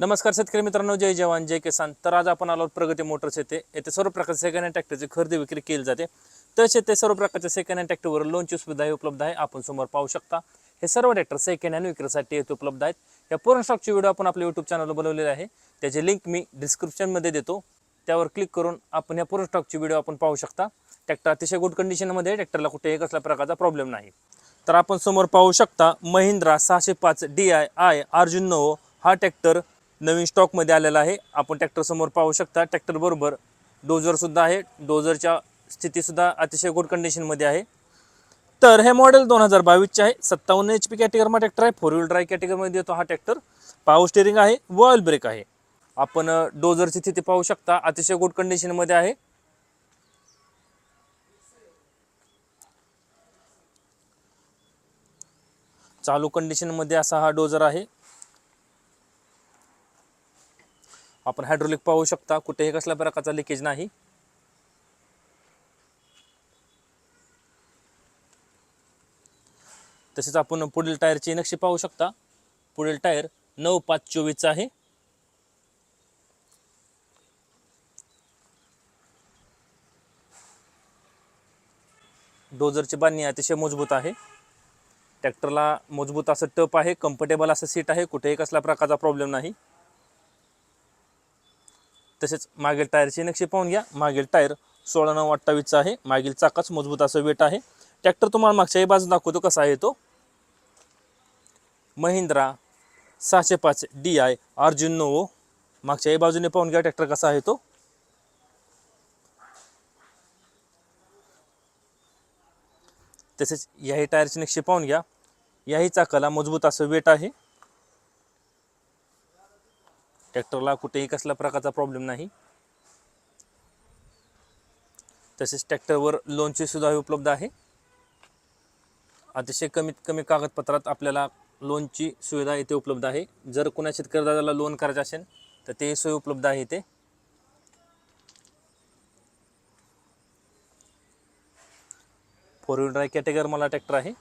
नमस्कार शेतकरी मित्रांनो जय जवान जय किसान. तर आज आपण आलो प्रगती मोटर्स येथे. येथे सर्व प्रकारचे सेकंड हँड ट्रॅक्टरची खरेदी विक्री केली जाते. तसे ते सर्व प्रकारच्या सेकंड हँड ट्रॅक्टरवर लोनची सुविधाही उपलब्ध आहे. आपण समोर पाहू शकता हे सर्व ट्रॅक्टर सेकंड हँड विक्रीसाठी येथे उपलब्ध आहेत. या पूर्ण स्टॉकची व्हिडिओ आपण आपल्या यूट्यूब चॅनलवर बनवलेली आहे. त्याची लिंक मी डिस्क्रिप्शनमध्ये देतो. त्यावर क्लिक करून आपण या पूर्ण स्टॉकची व्हिडिओ आपण पाहू शकता. ट्रॅक्टर अतिशय गुड कंडिशनमध्ये ट्रॅक्टरला कुठेही कसल्या प्रकारचा प्रॉब्लेम नाही. तर आपण समोर पाहू शकता महिंद्रा सहाशे पाच डी आय आय अर्जुन नवो हा ट्रॅक्टर नवीन स्टॉकमध्ये आलेला आहे. आपण ट्रॅक्टरसमोर पाहू शकता ट्रॅक्टरबरोबर डोजरसुद्धा आहे. डोजरच्या स्थितीसुद्धा अतिशय गुड कंडिशनमध्ये आहे. तर हे मॉडेल दोन हजार बावीसचे आहे. सत्तावन्न एच पी कॅटेगरमा ट्रॅक्टर आहे. फोर व्हील ड्राईव्ह कॅटेगरीमध्ये येतो हा ट्रॅक्टर पावर स्टेरिंग आहे. व ऑइल ब्रेक आहे. आपण डोजरची स्थिती पाहू शकता. अतिशय गुड कंडिशनमध्ये आहे. चालू कंडिशनमध्ये असा हा डोजर आहे. आपण हायड्रोलिक पाहू शकता कुठेही कसल्या प्रकारचा लिकेज नाही. तसेच आपण पुढील टायरची नक्षी पाहू शकता. पुढील टायर नऊ पाच चोवीसचा आहे. डोजरची बांधणी अतिशय मजबूत आहे. ट्रॅक्टरला मजबूत असं टप आहे कम्फर्टेबल असं सीट आहे कुठेही कसल्या प्रकारचा प्रॉब्लेम नाही. तसेच मागील टायरची नक्षी पाहून घ्या. मागील टायर सोळा नऊ अठ्ठावीसचा आहे. मागील चाकाच मजबूत असं वेट आहे. ट्रॅक्टर तुम्हाला मागच्याही बाजू दाखवतो कसा आहे तो. महिंद्रा सहाशे पाच डी आय अर्जुन नोवो मागच्याही बाजूने पाहून घ्या ट्रॅक्टर कसा आहे तो. तसेच याही टायरची नक्षी पाहून घ्या. याही चाकाला मजबूत असं वेट आहे. ट्रॅक्टरला कुठेही कसल्या प्रकारचा प्रॉब्लेम नाही. तसेच ट्रॅक्टरवर लोनची सुद्धा उपलब्ध आहे. अतिशय कमीत कमी कागदपत्रात आपल्याला लोनची सुविधा इथे उपलब्ध आहे. जर कुणा शेतकरीदाला लोन करायचं असेल तर ते सोय उपलब्ध आहे इथे. फोर व्हील ड्राय कॅटेगरी मला ट्रॅक्टर आहे.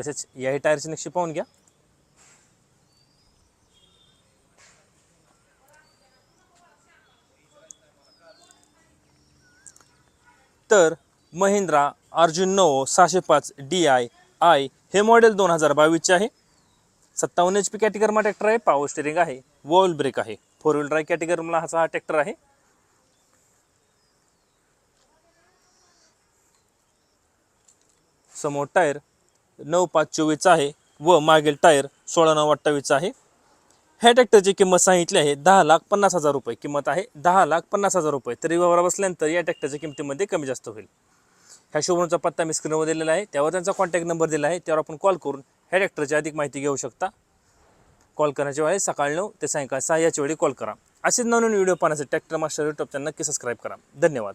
तसेच याही टायरची नक्षी पाहून घ्या. तर महिंद्रा अर्जुन नऊ सहाशे पाच डी आय आय हे मॉडेल दोन हजार बावीसचे आहे. सत्तावन्न एच पी कॅटेगरमा ट्रॅक्टर आहे पॉवर स्टेरिंग आहे वॉल ब्रेक आहे. फोर व्हील ड्राईव्ह कॅटेगरीमला हा हा ट्रॅक्टर आहे. समोर टायर नऊ पाच चोवीसचा आहे व मागील टायर सोळा नऊ अठ्ठावीसचा आहे. ह्या ट्रॅक्टरची किंमत सांगितली आहे दहा लाख पन्नास हजार रुपये. किंमत आहे दहा लाख पन्नास हजार रुपये. तरी व्यवहार बसल्यानंतर या ट्रॅक्टरच्या किमतीमध्ये कमी जास्त होईल. ह्या शोरूमचा पत्ता मी स्क्रीनवर दिलेला आहे. त्यावर त्यांचा कॉन्टॅक्ट नंबर दिला आहे. त्यावर आपण कॉल करून ह्या ट्रॅक्टरची अधिक माहिती घेऊ शकता. कॉल करण्याच्या वेळेस सकाळ नऊ ते सायंकाळ सहा याच्या वेळी कॉल करा. असेच नवीन व्हिडिओ पाहण्यासाठी ट्रॅक्टर मास्टर यूट्यूब चॅनल नक्की सबस्क्राईब करा. धन्यवाद.